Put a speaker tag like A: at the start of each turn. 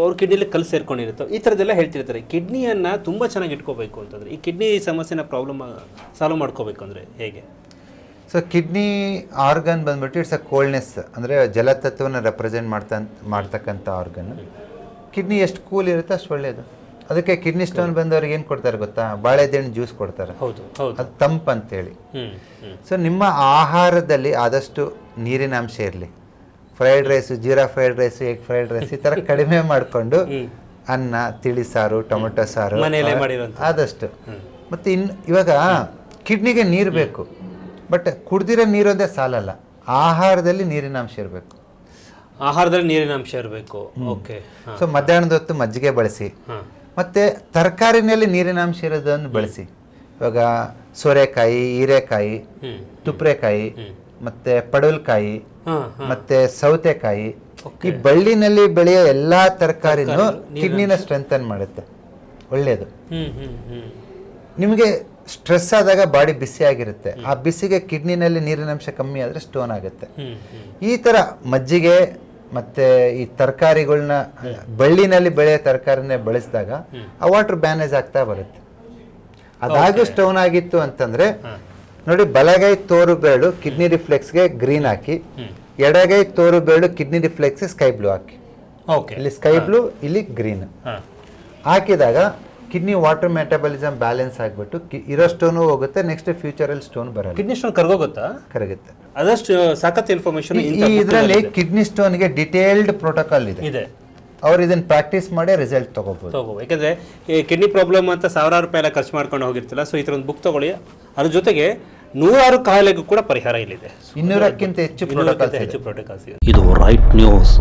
A: ಅವ್ರ ಕಿಡ್ನಿಲಿ ಕಲ್ಲು ಸೇರ್ಕೊಂಡಿರುತ್ತೋ ಈ ಥರದ್ದೆಲ್ಲ ಹೇಳ್ತಿರ್ತಾರೆ. ಕಿಡ್ನಿಯನ್ನು ತುಂಬ ಚೆನ್ನಾಗಿ ಇಟ್ಕೋಬೇಕು ಅಂತಂದರೆ ಈ ಕಿಡ್ನಿ ಸಮಸ್ಯೆನ ಪ್ರಾಬ್ಲಮ್ ಸಾಲ್ವ್ ಮಾಡ್ಕೋಬೇಕು ಅಂದರೆ ಹೇಗೆ?
B: ಸೊ ಕಿಡ್ನಿ ಆರ್ಗನ್ ಬಂದ್ಬಿಟ್ಟು ಇಟ್ಸ್ ಅ ಕೋಲ್ಡ್ನೆಸ್ ಅಂದರೆ ಜಲತತ್ವವನ್ನು ರೆಪ್ರೆಸೆಂಟ್ ಮಾಡ್ತಾ ಮಾಡ್ತಕ್ಕಂಥ ಆರ್ಗನ್ ಕಿಡ್ನಿ ಎಷ್ಟು ಕೂಲ್ ಇರುತ್ತೆ ಅಷ್ಟು ಒಳ್ಳೆಯದು ಅದಕ್ಕೆ ಕಿಡ್ನಿ ಸ್ಟೋನ್ ಬಂದವ್ರಿಗೆ ಏನು ಕೊಡ್ತಾರೆ ಗೊತ್ತಾ? ಬಾಳೆದೆಣ್ಣು ಜ್ಯೂಸ್ ಕೊಡ್ತಾರೆ.
A: ಹೌದು
B: ಅದು ತಂಪು ಅಂತೇಳಿ. ಸೊ ನಿಮ್ಮ ಆಹಾರದಲ್ಲಿ ಆದಷ್ಟು ನೀರಿನ ಅಂಶ ಇರಲಿ. Fried rice jeera fried rice egg fried rice ಈ ಥರ ಕಡಿಮೆ ಮಾಡಿಕೊಂಡು ಅನ್ನ ತಿಳಿ ಸಾರು ಟೊಮೆಟೊ ಸಾರು ಆದಷ್ಟು. ಮತ್ತು ಇನ್ನು ಇವಾಗ ಕಿಡ್ನಿಗೆ ನೀರು ಬೇಕು. ಬಟ್ ಕುಡ್ದಿರೋ ನೀರೊಂದೇ ಸಾಲಲ್ಲ. ಆಹಾರದಲ್ಲಿ ನೀರಿನ ಅಂಶ ಇರಬೇಕು.
A: ಆಹಾರದಲ್ಲಿ ನೀರಿನ ಅಂಶ ಇರಬೇಕು. ಓಕೆ.
B: ಸೊ ಮಧ್ಯಾಹ್ನದ ಹೊತ್ತು ಮಜ್ಜಿಗೆ ಬಳಸಿ. ಮತ್ತೆ ತರಕಾರಿನಲ್ಲಿ ನೀರಿನ ಅಂಶ ಇರೋದನ್ನು ಬಳಸಿ. ಇವಾಗ ಸೋರೆಕಾಯಿ ಹೀರೆಕಾಯಿ
A: ತುಪ್ಪರೆಕಾಯಿ
B: ತುಪ್ರೆಕಾಯಿ ಮತ್ತೆ ಪಡವಲಕಾಯಿ ಮತ್ತೆ ಸೌತೆಕಾಯಿ ಈ ಬಳ್ಳಿನಲ್ಲಿ ಬೆಳೆಯೋ ಎಲ್ಲಾ ತರಕಾರಿನೂ ಕಿಡ್ನಿನ ಸ್ಟ್ರೆಂಥನ್ ಮಾಡುತ್ತೆ. ಒಳ್ಳೆಯದು ನಿಮಗೆ ಸ್ಟ್ರೆಸ್ ಆದಾಗ ಬಾಡಿ ಬಿಸಿ ಆಗಿರುತ್ತೆ. ಆ ಬಿಸಿಗೆ ಕಿಡ್ನಿನಲ್ಲಿ ನೀರಿನಂಶ ಕಮ್ಮಿ ಆದರೆ ಸ್ಟೋನ್ ಆಗುತ್ತೆ. ಈ ಥರ ಮಜ್ಜಿಗೆ ಮತ್ತೆ ಈ ತರಕಾರಿಗಳನ್ನ ಬಳ್ಳಿನಲ್ಲಿ ಬೆಳೆಯೋ ತರಕಾರಿನೇ ಬಳಸಿದಾಗ ಆ ವಾಟರ್ ಬ್ಯಾನೇಜ್ ಆಗ್ತಾ ಬರುತ್ತೆ. ಅದಾಗೂ ಸ್ಟೋನ್ ಆಗಿತ್ತು ಅಂತಂದ್ರೆ ನೋಡಿ ಬಲಗೈ ತೋರು ಬೆರಳು ಕಿಡ್ನಿ ರಿಫ್ಲೆಕ್ಸ್ಗೆ ಗ್ರೀನ್ ಹಾಕಿ ಎಡಗೈ ತೋರು ಬೆರಳು ಕಿಡ್ನಿ ರಿಫ್ಲೆಕ್ಸ್ ಸ್ಕೈ ಬ್ಲೂ ಹಾಕಿ.
A: ಓಕೆ.
B: ಇಲ್ಲಿ ಸ್ಕೈ ಬ್ಲೂ ಇಲ್ಲಿ ಗ್ರೀನ್. ಹಾಕಿದಾಗ ಕಿಡ್ನಿ ವಾಟರ್ ಮೆಟಬಲಿಸಮ್ ಬ್ಯಾಲೆನ್ಸ್ ಆಗಿಬಿಟ್ಟು ಇರೋ ಸ್ಟೋನು ಹೋಗುತ್ತೆ ನೆಕ್ಸ್ಟ್ ಫ್ಯೂಚರಲ್ಲಿ ಸ್ಟೋನ್ ಬರಲ್ಲ.
A: ಕಿಡ್ನಿ ಸ್ಟೋನ್ ಕರ್ಗೋಗುತ್ತಾ?
B: ಕರಗುತ್ತೆ.
A: ಅದಷ್ಟು ಸಖತ್ ಇನ್ಫಾರ್ಮೇಶನ್
B: ಈ ಇದರಲ್ಲಿ ಕಿಡ್ನಿ ಸ್ಟೋನ್ಗೆ ಡಿಟೇಲ್ಡ್ ಪ್ರೋಟೋಕಾಲ್ ಇದೆ.
A: ಇದೆ.
B: ಅವ್ರು ಇದನ್ನ ಪ್ರಾಕ್ಟೀಸ್ ಮಾಡಿ ರಿಸಲ್ಟ್ ತಗೋಬಹುದು
A: ತಗೋ ಯಾಕಂದ್ರೆ ಈ ಕಿಡ್ನಿ ಪ್ರಾಬ್ಲಮ್ ಅಂತ ಸಾವಿರಾರು ರೂಪಾಯಿ ಎಲ್ಲ ಖರ್ಚು ಮಾಡ್ಕೊಂಡು ಹೋಗಿರ್ತಿಲ್ಲ ಸೊ ಈ ಥರ ಒಂದು ಬುಕ್ ತಗೊಳ್ಳಿ. ಅದ್ರ ಜೊತೆಗೆ ನೂರಾರು ಕಾಯಿಲೆಗೂ ಕೂಡ ಪರಿಹಾರ ಇಲ್ಲಿದೆ.
B: ಇನ್ನೂರಕ್ಕಿಂತ ಹೆಚ್ಚು
A: ಇನ್ನೂರಕ್ಕಿಂತ
B: ಪ್ರೋಟೋಕಾಲ್ಸ್
A: ಹೆಚ್ಚು ಪ್ರೋಟೋಕಾಲ್ಸ್ ಇದೆ.
C: ಇದು ರೈಟ್ ನ್ಯೂಸ್